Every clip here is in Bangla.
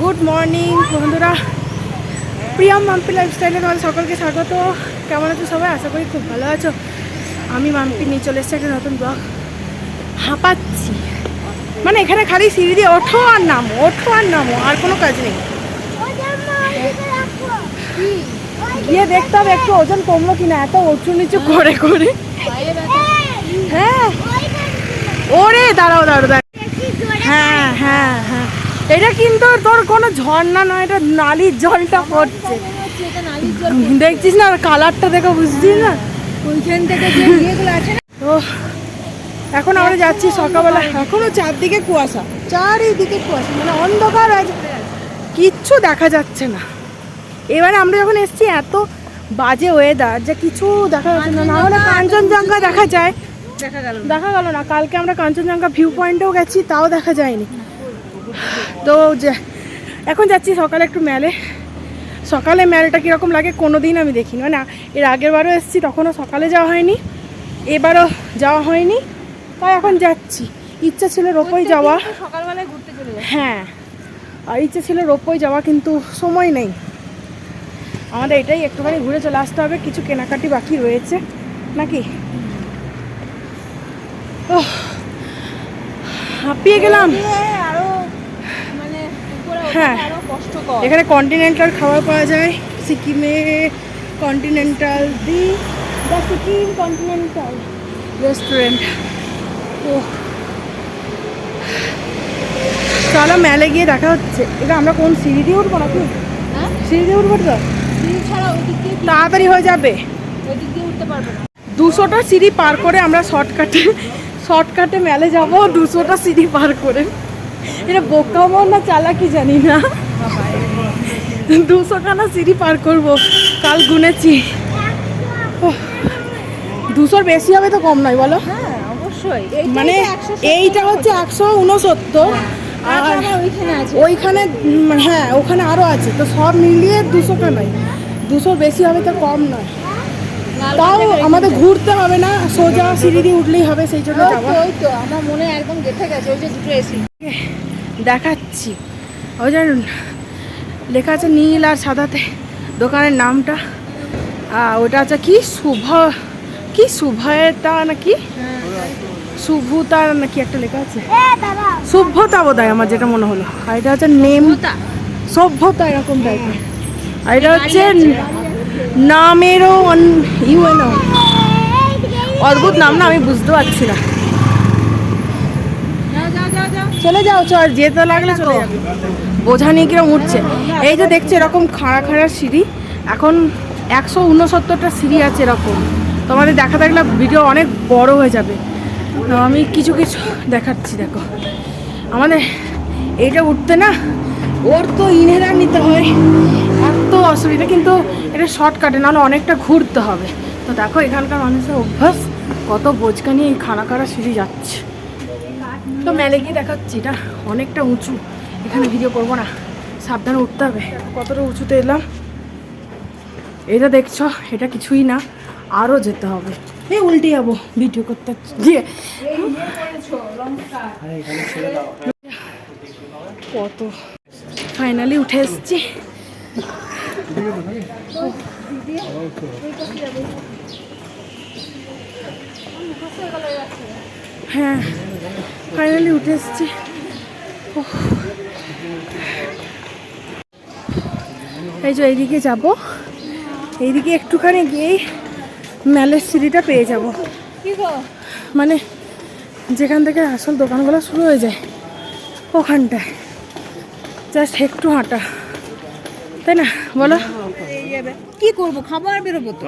গুড মর্নিং বন্ধুরা। প্রিয়াম মাম্পি লাইফস্টাইলে তোমাদের সকলকে স্বাগত। কেমন আছো সবাই? আশা করি খুব ভালো আছো। আমি মাম্পি নিয়ে চলে এসেছি একটা নতুন ব্লগ হাঁপাচ্ছি। মানে এখানে খালি সিঁড়ি দিয়ে ওঠো আর নামো, ওঠো আর নামো, আর কোনো কাজ নেই। গিয়ে দেখতে হবে একটু ওজন কমলো কিনা, এত উঁচু নিচু করে করে। হ্যাঁ। ওরে, দাঁড়াও দাঁড়াও দাঁড়াও। হ্যাঁ হ্যাঁ হ্যাঁ। এটা কিন্তু তোর কোনো ঝর্ণা নয় এটা নালির জলটা পড়ছে। দেখছিস না কালারটা দেখে বুঝছিস না? ওইখান থেকে যে ইয়েগুলো আছে না তো এখন আমরা যাচ্ছি সকালবেলা। এখনও চারদিকে কুয়াশা চারিদিকে কুয়াশা মানে অন্ধকার আছে কিচ্ছু দেখা যাচ্ছে না। এবারে আমরা যখন এসছি এত বাজে ওয়েদার যে কিছু দেখা যাচ্ছে না। না হলে কাঞ্চনজঙ্ঘা দেখা যায়। দেখা গেল দেখা গেল না। কালকে আমরা কাঞ্চনজঙ্ঘা ভিউ পয়েন্টেও গেছি তাও দেখা যায়নি। তো যে এখন যাচ্ছি সকালে একটু মেলে। সকালে মেলটা কীরকম লাগে কোনো দিন আমি দেখিনি। মানে এর আগের বারও এসেছি তখনও সকালে যাওয়া হয়নি এবারও যাওয়া হয়নি। তাই এখন যাচ্ছি। ইচ্ছা ছিল রোপই যাওয়া। সকালবেলায় ঘুরতে চলে হ্যাঁ। আর ইচ্ছে ছিল রোপই যাওয়া কিন্তু সময় নেই। আমাদের এটাই একটুখানি ঘুরে চলে আসতে হবে কিছু কেনাকাটি বাকি রয়েছে। নাকি? ও হাঁপিয়ে গেলাম। হ্যাঁ। এখানে কন্টিনেন্টাল খাবার পাওয়া যায়। সিকিমে continental the the Sikkim continental restaurant ও চলো মেলে গিয়ে দেখা হচ্ছে। এটা আমরা কোন সিঁড়ি দিয়ে উঠবো নাকি? হ্যাঁ? সিঁড়ি দিয়ে উঠবো তো? তাড়াতাড়ি হয়ে যাবে। ওদিক দিয়ে উঠতে পারব দুশোটা সিঁড়ি পার করে আমরা শর্টকাটে শর্টকাটে মেলে যাব দুশোটা সিঁড়ি পার করে। এটা বোকামো না চালাকি জানি না। দুশো খানা সিঁড়ি পার করব। কাল গুনেছি। দুশোর বেশি হবে তো কম নয় বলো? হ্যাঁ মানে তো 170 এইটা হচ্ছে একশো উনসত্তর। আর আর ওইখানে হ্যাঁ ওখানে আরও আছে। তো সব মিলিয়ে দুশো নয় দুশোর বেশি হবে তো কম নয়। তাও আমাদের ঘুরতে হবে না সোজা সিঁড়ি দিয়ে উঠলেই হবে সেই জন্য ওই তো আমার মনে একদম গেথে গেছে ওই যে দুটো এসি দেখাচ্ছি। ওই জানুন লেখা আছে নীল আর সাদাতে। দোকানের নামটা। ওটা হচ্ছে কি? শুভ কি শুভতা নাকি শুভতা নাকি একটা লেখা আছে? সভ্যতা বোধ হয় আমার যেটা মনে হলো। আর এটা হচ্ছে নেম সভ্যতা এরকম টাইপের আর এটা হচ্ছে নামেরও ইউএনও অদ্ভুত নাম না আমি বুঝতে পারছি না। যা যা যা যা চলে যাও, চল, যেতে লাগলে চলে যাবে। বোঝা নিয়ে কিরম উঠছে। এই যে দেখছ এরকম খাড়া খাড়া সিঁড়ি। এখন একশো উনসত্তরটা সিঁড়ি আছে এরকম। তোমাদের দেখা থাকলে ভিডিও অনেক বড় হয়ে যাবে। তো আমি কিছু কিছু দেখাচ্ছি, দেখো। আমাদের এইটা উঠতে না, ওর তো ইনহেলার নিতে হয়। এত অসুবিধা, কিন্তু এটা শর্টকাটে নাহলে অনেকটা ঘুরতে হবে। তো দেখো এখানকার মানুষের অভ্যাস, কত বোঝকা নিয়ে এই খানা খাড়া সিঁড়ি যাচ্ছে। তো মেলে গিয়ে দেখাচ্ছি, এটা অনেকটা উঁচু। এখানে ভিডিও করব না, সাবধানে উঠতে হবে। কতটা উঁচুতে এলাম? এটা দেখছ, এটা কিছুই না আরও যেতে হবে। এই উল্টে যাব ভিডিও করতে গিয়ে। কত। ফাইনালি উঠে এসছি। হ্যাঁ ফাইনালি উঠে এসছি। এই যে এইদিকে যাব। এইদিকে একটুখানি গিয়েই ম্যালের সিঁড়িটা পেয়ে যাব। মানে যেখান থেকে আসল দোকানগুলো শুরু হয়ে যায় ওখানটায়। জাস্ট একটু হাঁটা। তাই না? বলো। কি করব? খাবার বেরোবো তো।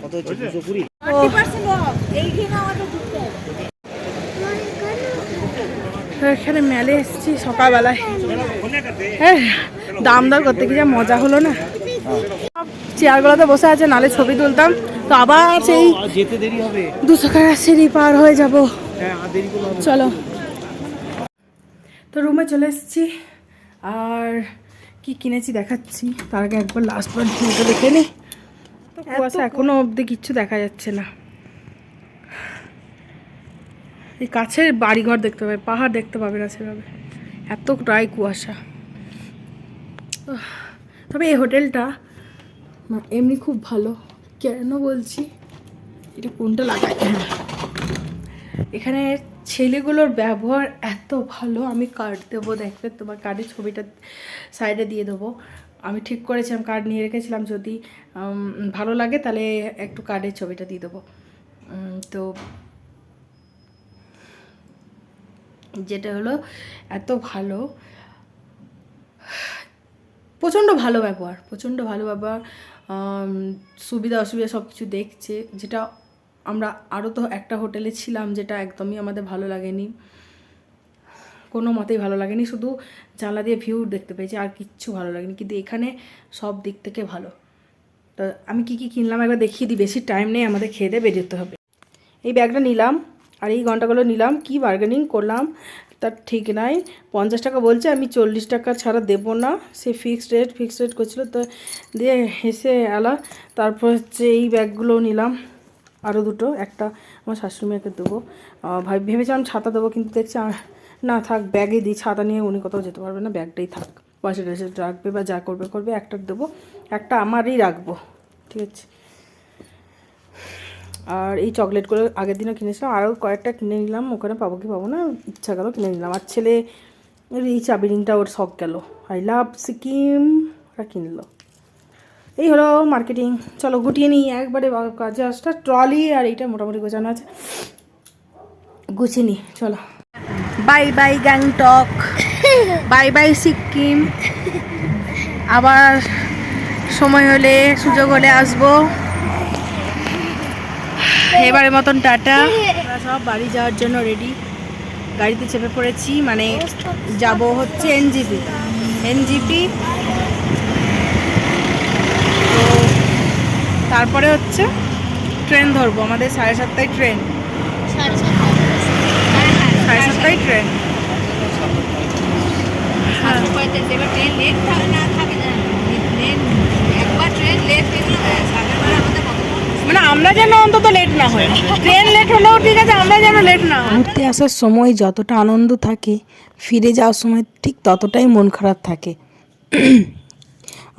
থার্টি পার্সেন্ট অফ এইখানে আমাদের ঘুরতে হবে তো এখানে মেলে এসেছি সকালবেলায়। হ্যাঁ দাম দর করতে কি যা মজা হলো না। চেয়ারগুলোতে বসে আছে নালে ছবি তুলতাম। তো আবার সেই যেতে দেরি হবে। দুশো টাকা সিঁড়ি পার হয়ে যাব। হ্যাঁ চলো। তো রুমে চলে এসেছি। আর কি কিনেছি দেখাচ্ছি। তার আগে একবার লাস্ট বার দেখে নি। তো কুয়াশা এখনও অবধি কিচ্ছু দেখা যাচ্ছে না। এই কাছের বাড়িঘর দেখতে পাবে পাহাড় দেখতে পাবে না সেভাবে। এত ড্রাই কুয়াশা তবে এই হোটেলটা এমনি খুব ভালো। কেন বলছি? এটা কোনটা লাগাই এখানে ছেলেগুলোর ব্যবহার এত ভালো আমি কার্ড দেবো দেখবে তোমার কার্ডের ছবিটা সাইডে দিয়ে দেবো। আমি ঠিক করেছিলাম কার্ড নিয়ে রেখেছিলাম, যদি ভালো লাগে তাহলে একটু কার্ডের ছবিটা দিয়ে দেবো। তো যেটা হলো, এত ভালো, প্রচণ্ড ভালো ব্যবহার, প্রচণ্ড ভালো ব্যবহার সুবিধা অসুবিধা সব কিছু দেখছে, যেটা আমরা আরও তো একটা হোটেলে ছিলাম, যেটা একদমই আমাদের ভালো লাগেনি। কোনো মতেই ভালো লাগেনি। শুধু জানলা দিয়ে ভিউ দেখতে পেয়েছি, আর কিচ্ছু ভালো লাগেনি। কিন্তু এখানে সব দিক থেকে ভালো। তো আমি কি কি কিনলাম একবার দেখিয়ে দিই, বেশি টাইম নেই, আমাদের খেয়ে দিয়ে বেরোতে হবে। এই ব্যাগটা নিলাম, আর এই ঘন্টাগুলো নিলাম, কি বার্গেনিং করলাম তার ঠিক নাই। পঞ্চাশ টাকা বলছে, আমি চল্লিশ টাকা ছাড়া দেবো না। সে ফিক্সড রেট ফিক্সড রেট করছিল, তো দিয়ে হেসে আলা। তারপর হচ্ছে এই ব্যাগগুলো নিলাম আরও দুটো, একটা আমার শাশুড়ি মেয়েকে দেবো। ভাই ভেবেছিলাম ছাতা দেবো, কিন্তু দেখছি থাক, ব্যাগে দিই ছাতা নিয়ে উনি কোথাও যেতে পারবে না, ব্যাগটাই থাক। পয়সা টয়সা রাখবে বা যা করবে করবে, একটা দেবো, একটা আমারই রাখব, ঠিক আছে? আর এই চকলেটগুলো আগের দিনও কিনেছিলাম, আরও কয়েকটা কিনে নিলাম, ওখানে পাবো কি পাবো না, ইচ্ছা গেল কিনে নিলাম। আর ছেলে এই চাবি রিংটা ওর শখ গেল। আই লাভ সিকিম, ওরা কিনলো। এই হলো মার্কেটিং। চলো গুটিয়ে নিই, একবারে কাজে আসটা, ট্রলি আর এইটা মোটামুটি গোছানো আছে। গুছিয়ে নিই, চলো। Bye bye Gangtok, bye bye Sikkim. আবার সময় হলে, সুযোগ হলে আসব। এবারের মতন টাটা। সব বাড়ি যাওয়ার জন্য রেডি গাড়িতে চেপে পড়েছি মানে যাব হচ্ছে এনজিপি এনজিপি তো তারপরে হচ্ছে ট্রেন ধরবো, আমাদের সাড়ে সাতটায় ট্রেন সাড়ে সাতটায় থাকে না ট্রেন মানে আমরা যেন অন্তত লেট না ট্রেন লেট হলেও ঠিক আছে আমরা যেন লেট না ঘুরতে আসার সময় যতটা আনন্দ থাকে, ফিরে যাওয়ার সময় ঠিক ততটাই মন খারাপ থাকে।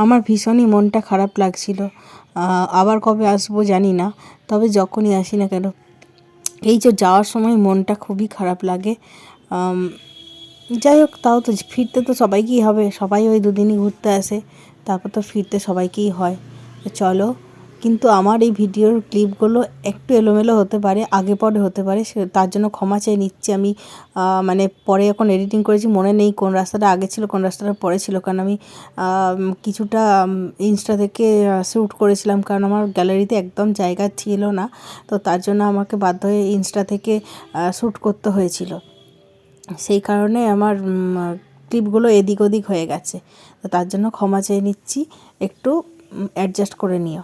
আমার ভীষণই মনটা খারাপ লাগছিল। আবার কবে আসব জানি না, তবে যখনই আসি না কেন এই যে যাওয়ার সময় মনটা খুবই খারাপ লাগে যাই হোক, তাও তো ফিরতে তো সবাইকেই হবে, সবাই ওই দুদিনই ঘুরতে আসে, তারপর তো ফিরতে সবাইকেই হয়। চলো কিন্তু আমার এই ভিডিওর ক্লিপগুলো একটু এলোমেলো হতে পারে, আগে পরে হতে পারে, সে তার জন্য ক্ষমা চেয়ে নিচ্ছি। আমি মানে পরে এখন এডিটিং করেছি, মনে নেই কোন রাস্তাটা আগে ছিল, কোন রাস্তাটা পরে ছিল। কারণ আমি কিছুটা ইনস্টা থেকে শ্যুট করেছিলাম। কারণ আমার গ্যালারিতে একদম জায়গা ছিল না। তো তার জন্য আমাকে বাধ্য হয়ে ইনস্টা থেকে শ্যুট করতে হয়েছিল। সেই কারণে আমার ক্লিপগুলো এদিক ওদিক হয়ে গেছে। তো তার জন্য ক্ষমা চেয়ে নিচ্ছি। একটু অ্যাডজাস্ট করে নিও।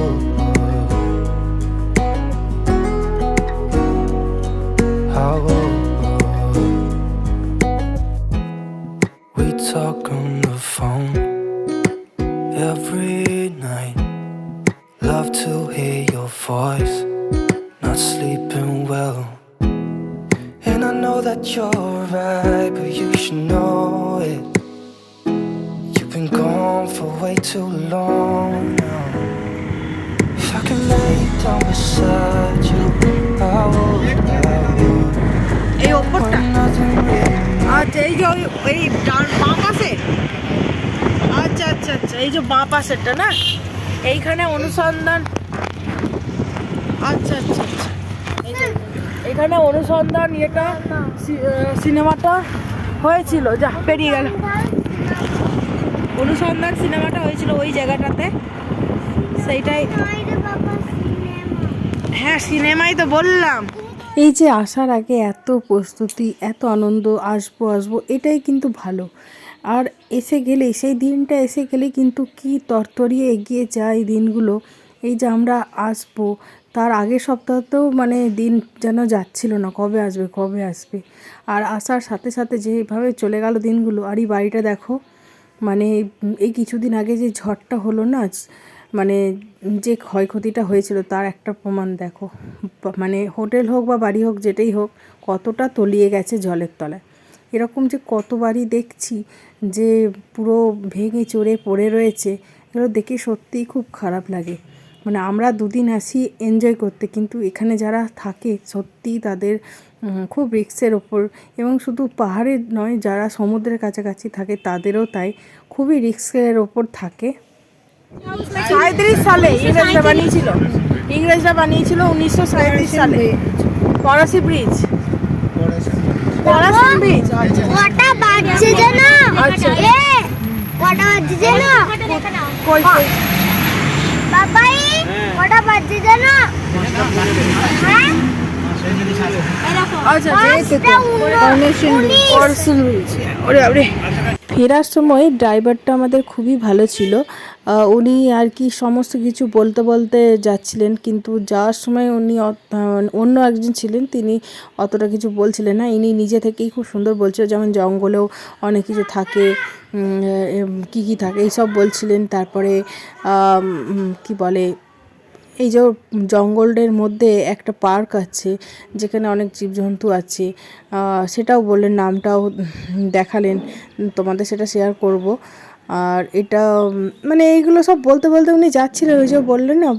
Should know it. You've been gone for way too long now. If I could lay down beside you, I would. এই ওপরটা আচ্ছা এই যে ওই- এই ডান- বাঁ পাশে আচ্ছা আচ্ছা আচ্ছা এই যে বাঁ পাশেরটা না এইখানে অনুসন্ধান আচ্ছা আচ্ছা আচ্ছা এই অনুসন্ধান ইয়েটা সিনেমাটা হয়েছিল যা পেরিয়ে গেল। অনুসন্ধান সিনেমাটা হয়েছিল ওই জায়গাটাতে। সেইটাই হ্যাঁ সিনেমাই তো বললাম। এই যে আসার আগে এত প্রস্তুতি এত আনন্দ আসব আসব এটাই কিন্তু ভালো। আর এসে গেলে সেই দিনটা এসে গেলে কিন্তু কি তরতরিয়ে এগিয়ে যায় দিনগুলো। এই যে আমরা আসব তার আগের সপ্তাহতেও মানে দিন যেন যাচ্ছিল না, কবে আসবে কবে আসবে। আর আসার সাথে সাথে যেভাবে চলে গেল দিনগুলো, আর এই বাড়িটা দেখো মানে এই কিছুদিন আগে যে ঝড়টা হলো না মানে যে ক্ষয়ক্ষতিটা হয়েছিল তার একটা প্রমাণ দেখো। মানে হোটেল হোক বা বাড়ি হোক, যেটাই হোক, কতটা তলিয়ে গেছে জলের তলায়। এরকম যে কত বাড়ি দেখছি যে পুরো ভেঙে চড়ে পড়ে রয়েছে, এগুলো দেখে সত্যিই খুব খারাপ লাগে। মানে আমরা দুদিন আসি এনজয় করতে। কিন্তু এখানে যারা থাকে সত্যিই তাদের খুব রিক্সের ওপর। এবং শুধু পাহাড়ে নয় যারা সমুদ্রের কাছাকাছি থাকে তাদেরও তাই খুবই রিক্সের ওপর থাকে। সাঁত্রিশ সালে ইংরেজরা বানিয়েছিল। ইংরেজরা বানিয়েছিল উনিশশো সাঁত্রিশ সালে। ফরাসি ব্রিজ। ফরাসি ব্রিজ। কটা বাজছে যেন আচ্ছা। কটা বাজছে যেন কই কই? বাবাই কটা বাজছে যেন হ্যাঁ? আচ্ছা বাবরে ফেরার সময় ড্রাইভারটা আমাদের খুবই ভালো ছিল। উনি আর কি সমস্ত কিছু বলতে বলতে যাচ্ছিলেন কিন্তু যাওয়ার সময় উনি অন্য একজন ছিলেন তিনি অতটা কিছু বলছিলেন না। ইনি নিজে থেকেই খুব সুন্দর বলছিল যেমন জঙ্গলেও অনেক কিছু থাকে কি কি থাকে এইসব বলছিলেন। তারপরে কি বলে এই যে জঙ্গলের মধ্যে একটা পার্ক আছে, যেখানে অনেক জীবজন্তু আছে সেটাও বললেন, নামটাও দেখালেন, তোমাদের সেটা শেয়ার করব। আর এটা মানে এইগুলো সব বলতে বলতে উনি যাচ্ছিলেন, ওই যে বললেন না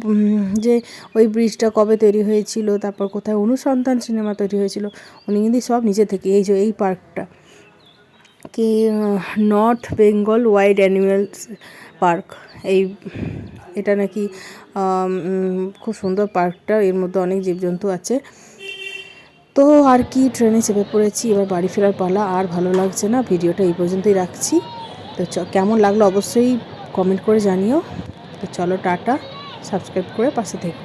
যে ওই ব্রিজটা কবে তৈরি হয়েছিল, তারপর কোথায় অনুসন্ধান সিনেমা তৈরি হয়েছিল, উনি কিন্তু সব নিজে থেকে, এই যে এই পার্কটা। কি North Bengal wild animals park এই এটা নাকি খুব সুন্দর পার্কটা, এর মধ্যে অনেক জীবজন্তু আছে। তো আর কি, ট্রেনে চেপে পড়েছি, এবার বাড়ি ফেরার পালা, আর ভালো লাগছে না, ভিডিওটা এই পর্যন্তই রাখছি। তো কেমন লাগল অবশ্যই কমেন্ট করে জানিও। তো চলো টাটা সাবস্ক্রাইব করে পাশে থেকো।